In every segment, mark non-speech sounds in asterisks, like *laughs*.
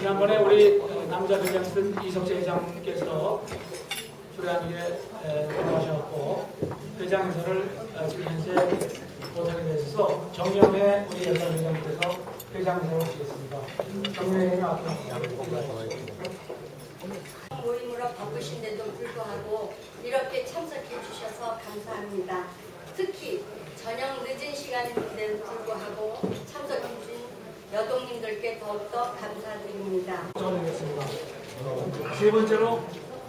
지난번에 우리 남자 회장이던 이석재 회장께서 수련회에 돌아가셨고 회장선을 지금 현재 못하게 되셔서 정영회 우리 여자 회장께서 회장선을 주셨습니다. 정영회 회장 앞으로 모임으로 바쁘신데도 불구하고 이렇게 참석해 주셔서 감사합니다. 특히 저녁 늦은 시간인데도 불구하고 참석해 주신 여동님들께 더욱더 감사드립니다. 전하겠습니다. 세 번째로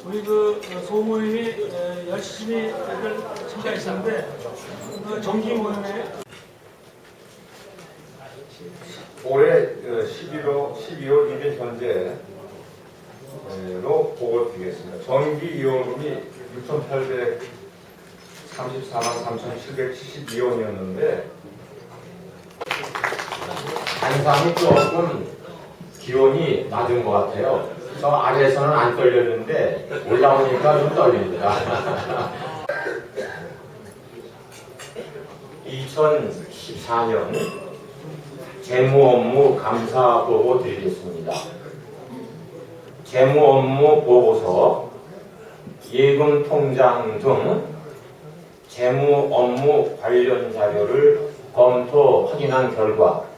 우리 그 소모임이 어, 열심히 참가했었는데 그 정기 모임에 올해 11월 12월 1일 현재로 보고 드리겠습니다. 정기 이용금이 6,834만 3,772원이었는데 단상이 조금 기온이 낮은 것 같아요. 저 아래에서는 안 떨렸는데 올라오니까 좀 떨립니다. *laughs* 2014년 재무 업무 감사 보고 드리겠습니다. 재무 업무 보고서, 예금 통장 등 재무 업무 관련 자료를 검토 확인한 결과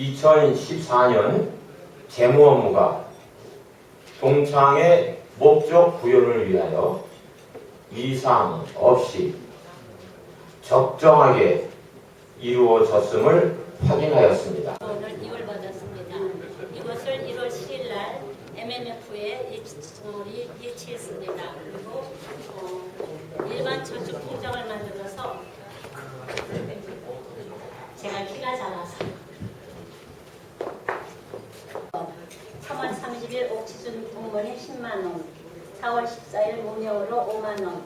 2014년 재무 업무가 동창의 목적 구현을 위하여 이상 없이 적정하게 이루어졌음을 확인하였습니다. 오늘 이월 받았습니다. 이것을 1월 7일 날 MMF에 예치했습니다. 그리고 어, 일반 저축 통장을 만들어서 5만원. 4월 14일 목요일로 5만원.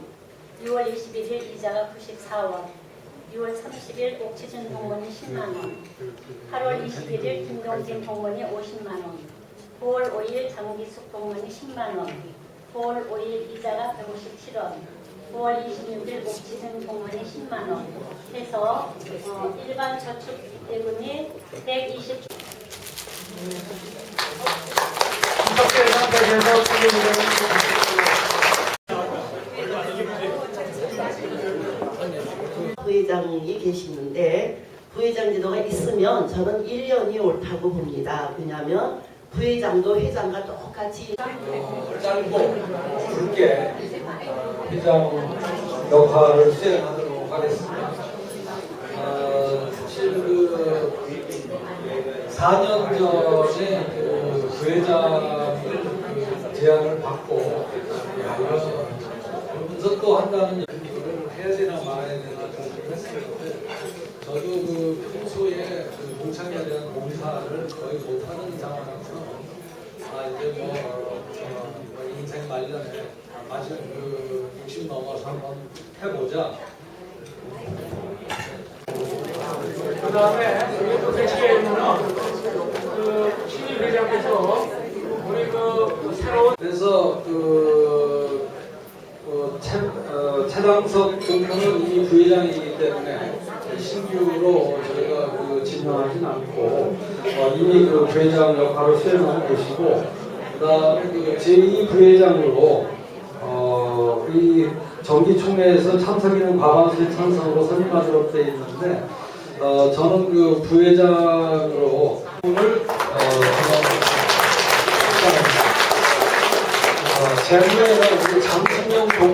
6월 21일 이자가 94원 6월 30일 옥치준 동문이 10만원. 8월 21일 김동진 동문이 50만원. 9월 5일 장기숙 동문이 10만원. 9월 5일 이자가 157원 9월 26일 옥치준 동문이 10만원. 해서 어, 일반 저축 대금이 120 음. 부회장이 계시는데 부회장 제도가 있으면 저는 1년이 옳다고 봅니다. 왜냐하면 부회장도 회장과 똑같이 짧고 굵게 회장 역할을 수행하도록 하겠습니다. 어, 사실 그 4년 전에 그 부회장을 그 제안을 받고 그러면서 또 한다는 얘기를 해야 되나 말아야 되나 고민했었는데 저도 그 평소에 그 공창에 대한 봉사를 거의 못하는 상황에서 아 이제 뭐, 어, 뭐 인생 말년에 마실 그60 넘어서 한번 해보자. 그 다음에 우리 또 대식에 있는 그 신입 회장께서 우리 그 새로운 그래서 그 어, 최, 어, 대표는 이미 부회장이기 때문에 신규로 저희가 그 진행하진 않고 어, 이미 그 부회장 역할을 수행하고 계시고 그다음에 그 제2 부회장으로 어, 이 정기총회에서 참석인은 과반수 찬성으로 선임하도록 되어 있는데 어, 저는 그 부회장으로 오늘 어, 우리 장승영 동